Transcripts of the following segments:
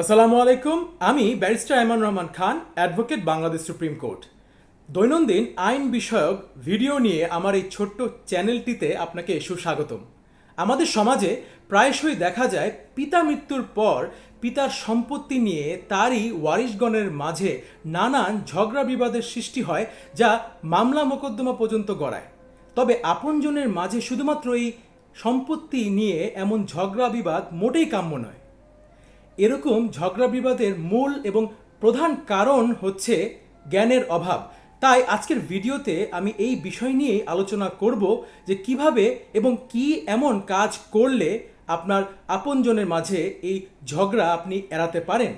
আসসালামু আলাইকুম, আমি barrister Aiman Rahman Khan, advocate Bangladesh supreme court. দৈনন্দিন আইন বিষয়ক ভিডিও নিয়ে আমার এই ছোট্ট চ্যানেলটিতে আপনাকে সুস্বাগতম। আমাদের সমাজে প্রায়শই দেখা যায় পিতা মৃত্যুর পর পিতার সম্পত্তি নিয়ে তারই ওয়ারিশগণের মাঝে নানান ঝগড়া বিবাদের সৃষ্টি হয় যা মামলা মোকদ্দমা পর্যন্ত গড়ায়। তবে আপনজনের মাঝে শুধুমাত্র এই সম্পত্তি নিয়ে এমন ঝগড়া বিবাদ মোটেই কাম্য নয়। এরকম ঝগড়া বিবাদের মূল এবং প্রধান কারণ হচ্ছে জ্ঞানের অভাব। তাই আজকের ভিডিওতে আমি এই বিষয় নিয়েই আলোচনা করব যে কীভাবে এবং কি এমন কাজ করলে আপনার আপনজনের মাঝে এই ঝগড়া আপনি এড়াতে পারেন।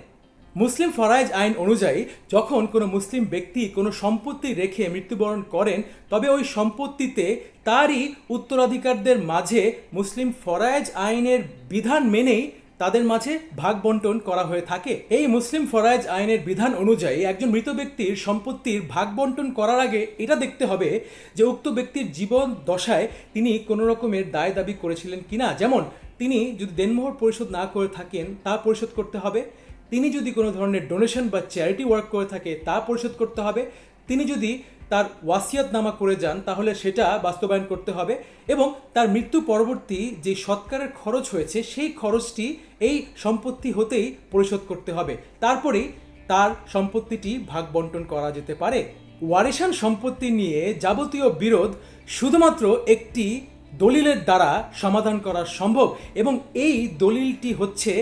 মুসলিম ফরাইজ আইন অনুযায়ী, যখন কোনো মুসলিম ব্যক্তি কোনো সম্পত্তি রেখে মৃত্যুবরণ করেন, তবে ওই সম্পত্তিতে তারই উত্তরাধিকারদের মাঝে মুসলিম ফরাইজ আইনের বিধান মেনেই তাদের মাঝে ভাগ বন্টন করা হয়ে থাকে। এই মুসলিম ফরাইজ আইনের বিধান অনুযায়ী একজন মৃত ব্যক্তির সম্পত্তির ভাগ বন্টন করার আগে এটা দেখতে হবে যে উক্ত ব্যক্তির জীবন দশায় তিনি কোনো রকমের দায় দাবি করেছিলেন কিনা। যেমন, তিনি যদি দেনমোহর পরিশোধ না করে থাকেন, তা পরিশোধ করতে হবে। তিনি যদি কোনো ধরনের ডোনেশন বা চ্যারিটি ওয়ার্ক করে থাকে, তা পরিশোধ করতে হবে। তিনি যদি তার ওয়াসিয়াত নামা করে যান, তাহলে সেটা বাস্তবায়ন করতে হবে এবং তার মৃত্যু পরবর্তী যে সৎকারের খরচ হয়েছে, সেই খরচটি এই সম্পত্তি হতেই পরিশোধ করতে হবে। তারপরেই তার সম্পত্তিটি ভাগ বন্টন করা যেতে পারে। ওয়ারিশান সম্পত্তি নিয়ে যাবতীয় বিরোধ শুধুমাত্র একটি দলিলের দ্বারা সমাধান করা সম্ভব এবং এই দলিলটি হচ্ছে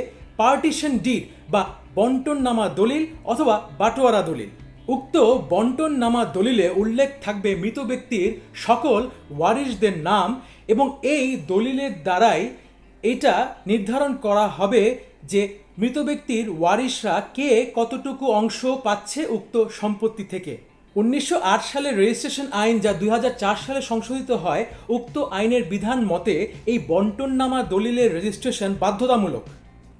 পার্টিশন ডিড বা বন্টননামা দলিল অথবা বাটোয়ারা দলিল। উক্ত বন্টন নামা দলিলে উল্লেখ থাকবে মৃত ব্যক্তির সকল ওয়ারিশদের নাম এবং এই দলিলের দ্বারাই এটা নির্ধারণ করা হবে যে মৃত ব্যক্তির ওয়ারিশরা কে কতটুকু অংশ পাচ্ছে উক্ত সম্পত্তি থেকে। উনিশশো সালের রেজিস্ট্রেশন আইন যা দুই হাজার চার সালে সংশোধিত হয়, উক্ত আইনের বিধান মতে এই বন্টননামা দলিলের রেজিস্ট্রেশন বাধ্যতামূলক।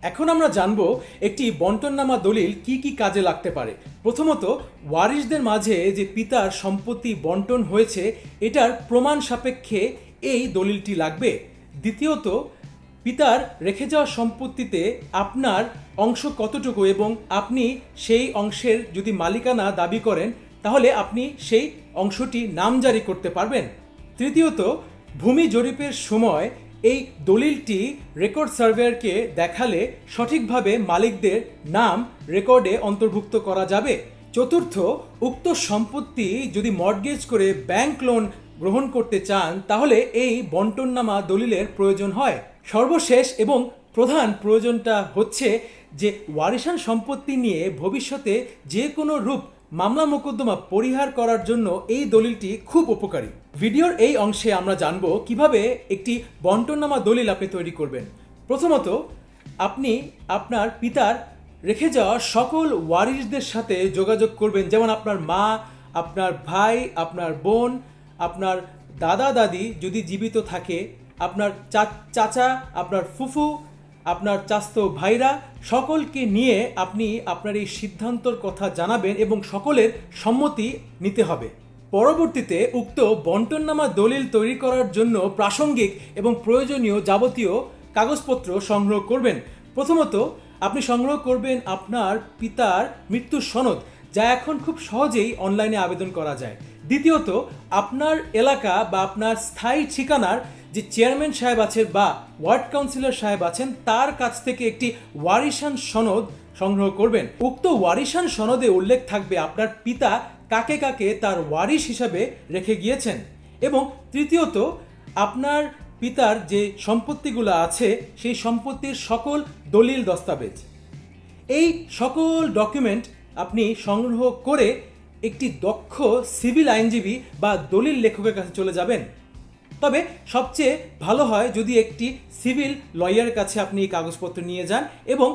এখন আমরা জানব একটি বন্টননামা দলিল কি কি কাজে লাগতে পারে। প্রথমত, ওয়ারিশদের মাঝে যে পিতার সম্পত্তি বন্টন হয়েছে, এটার প্রমাণ সাপেক্ষে এই দলিলটি লাগবে। দ্বিতীয়ত, পিতার রেখে যাওয়া সম্পত্তিতে আপনার অংশ কতটুকু এবং আপনি সেই অংশের যদি মালিকানা দাবি করেন, তাহলে আপনি সেই অংশটি নামজারি করতে পারবেন। তৃতীয়ত, ভূমি জরিপের সময় এই দলিলটি রেকর্ড সার্ভেয়ারকে দেখালে সঠিকভাবে মালিকদের নাম রেকর্ডে অন্তর্ভুক্ত করা যাবে। চতুর্থ, উক্ত সম্পত্তি যদি মর্টগেজ করে ব্যাংক লোন গ্রহণ করতে চান, তাহলে এই বন্টননামা দলিলের প্রয়োজন হয়। সর্বশেষ এবং প্রধান প্রয়োজনটা হচ্ছে যে ওয়ারিশান সম্পত্তি নিয়ে ভবিষ্যতে যে কোনো রূপ মামলা মোকদ্দমা পরিহার করার জন্য এই দলিলটি খুব উপকারী। ভিডিওর এই অংশে আমরা জানব কীভাবে একটি বন্টননামা দলিল আপনি তৈরি করবেন। প্রথমত, আপনি আপনার পিতার রেখে যাওয়া সকল ওয়ারিশদের সাথে যোগাযোগ করবেন, যেমন আপনার মা, আপনার ভাই, আপনার বোন, আপনার দাদা, দাদি যদি জীবিত থাকে, আপনার চাচা, আপনার ফুফু আপনার চাস্ত ভাইরা, সকলকে নিয়ে আপনি আপনার এই সিদ্ধান্তর কথা জানাবেন এবং সকলের সম্মতি নিতে হবে। পরবর্তীতে উক্ত বন্টননামা দলিল তৈরি করার জন্য প্রাসঙ্গিক এবং প্রয়োজনীয় যাবতীয় কাগজপত্র সংগ্রহ করবেন। প্রথমত, আপনি সংগ্রহ করবেন আপনার পিতার মৃত্যুর সনদ, যা এখন খুব সহজেই অনলাইনে আবেদন করা যায়। দ্বিতীয়ত, আপনার এলাকা বা আপনার স্থায়ী ঠিকানার যে চেয়ারম্যান সাহেব আছেন বা ওয়ার্ড কাউন্সিলর সাহেব আছেন, তার কাছ থেকে একটি ওয়ারিশান সনদ সংগ্রহ করবেন। উক্ত ওয়ারিশান সনদে উল্লেখ থাকবে আপনার পিতা কাকে কাকে তার ওয়ারিশ হিসাবে রেখে গিয়েছেন এবং তৃতীয়ত, আপনার পিতার যে সম্পত্তিগুলো আছে, সেই সম্পত্তির সকল দলিল দস্তাবেজ। এই সকল ডকুমেন্ট আপনি সংগ্রহ করে একটি দক্ষ সিভিল আইনজীবী বা দলিল লেখকের কাছে চলে যাবেন। তবে সবচেয়ে ভালো হয় যদি একটি সিভিল লয়ারের কাছে আপনি এই কাগজপত্র নিয়ে যান এবং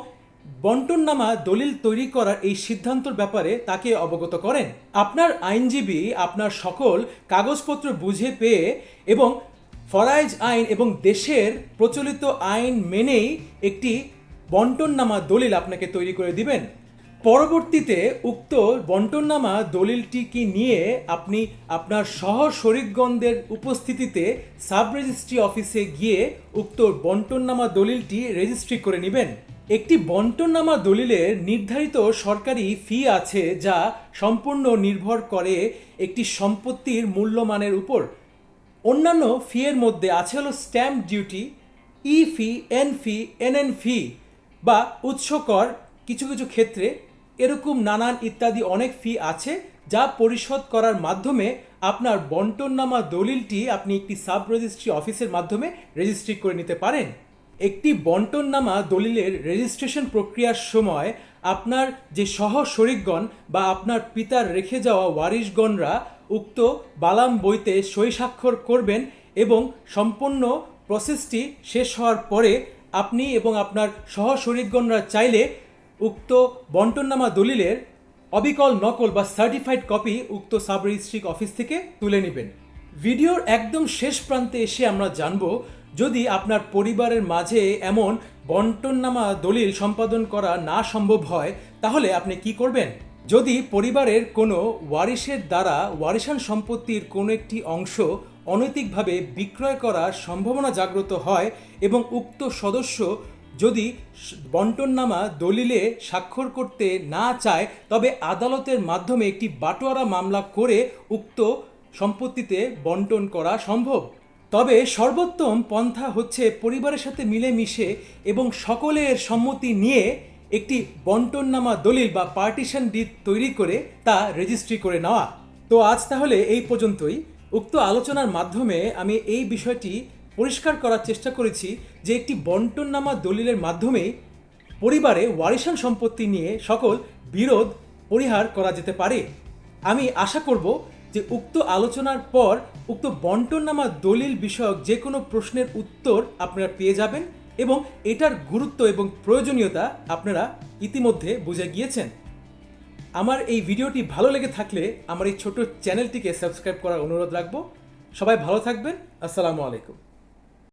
বন্টননামা দলিল তৈরি করার এই সিদ্ধান্তর ব্যাপারে তাকে অবগত করেন। আপনার আইনজীবী আপনার সকল কাগজপত্র বুঝে পেয়ে এবং ফরাইজ আইন এবং দেশের প্রচলিত আইন মেনেই একটি বন্টননামা দলিল আপনাকে তৈরি করে দিবেন। পরবর্তীতে উক্ত বন্টননামা দলিলটিকে নিয়ে আপনি আপনার সহ শরিকগণদের উপস্থিতিতে সাব রেজিস্ট্রি অফিসে গিয়ে উক্ত বন্টননামা দলিলটি রেজিস্ট্রি করে নেবেন? একটি বন্টননামা দলিলের নির্ধারিত সরকারি ফি আছে যা সম্পূর্ণ নির্ভর করে একটি সম্পত্তির মূল্যমানের উপর। অন্যান্য ফি এর মধ্যে আছে হলো stamp duty, E fee, N fee NN fee বা উৎস কর কিছু কিছু ক্ষেত্রে এরকম নানান ইত্যাদি অনেক ফি আছে যা পরিশোধ করার মাধ্যমে আপনার বন্টননামা দলিলটি আপনি একটি সাব রেজিস্ট্রি অফিসের মাধ্যমে রেজিস্ট্রি করে নিতে পারেন। একটি বন্টননামা দলিলের রেজিস্ট্রেশন প্রক্রিয়ার সময় আপনার যে সহ শরিকগণ বা আপনার পিতার রেখে যাওয়া ওয়ারিশগণরা উক্ত বালাম বইতে সই স্বাক্ষর করবেন এবং সম্পূর্ণ প্রসেসটি শেষ হওয়ার পরে আপনি এবং আপনার সহ শরিকগণরা চাইলে উক্ত বন্টননামা দলিলের অবিকল নকল বা সার্টিফাইড কপি উক্ত সাব রেজিস্ট্রিক অফিস থেকে তুলে নেবেন। ভিডিওর একদম শেষ প্রান্তে এসে আমরা জানব যদি আপনার পরিবারের মাঝে এমন বন্টননামা দলিল সম্পাদন করা না সম্ভব হয়, তাহলে আপনি কি করবেন? যদি পরিবারের কোনো ওয়ারিশের দ্বারা ওয়ারিশান সম্পত্তির কোনো একটি অংশ অনৈতিকভাবে বিক্রয় করার সম্ভাবনা জাগ্রত হয় এবং উক্ত সদস্য যদি বন্টননামা দলিলে স্বাক্ষর করতে না চায়, তবে আদালতের মাধ্যমে একটি বাটোয়ারা মামলা করে উক্ত সম্পত্তিতে বন্টন করা সম্ভব। তবে সর্বোত্তম পন্থা হচ্ছে পরিবারের সাথে মিলেমিশে এবং সকলের সম্মতি নিয়ে একটি বন্টননামা দলিল বা পার্টিশন ডিড তৈরি করে তা রেজিস্ট্রি করে নেওয়া। তো আজ তাহলে এই পর্যন্তই। উক্ত আলোচনার মাধ্যমে আমি এই বিষয়টি পরিষ্কার করার চেষ্টা করেছি যে একটি বন্টননামা দলিলের মাধ্যমে পরিবারে ওয়ারিশান সম্পত্তি নিয়ে সকল বিরোধ পরিহার করা যেতে পারে। আমি আশা করব যে উক্ত আলোচনার পর উক্ত বন্টননামা দলিল বিষয়ক যে কোনো প্রশ্নের উত্তর আপনারা পেয়ে যাবেন এবং এটার গুরুত্ব এবং প্রয়োজনীয়তা আপনারা ইতিমধ্যে বুঝে গিয়েছেন। আমার এই ভিডিওটি ভালো লেগে থাকলে আমার এই ছোট চ্যানেলটিকে সাবস্ক্রাইব করার অনুরোধ রাখব। সবাই ভালো থাকবেন। আসসালামু আলাইকুম।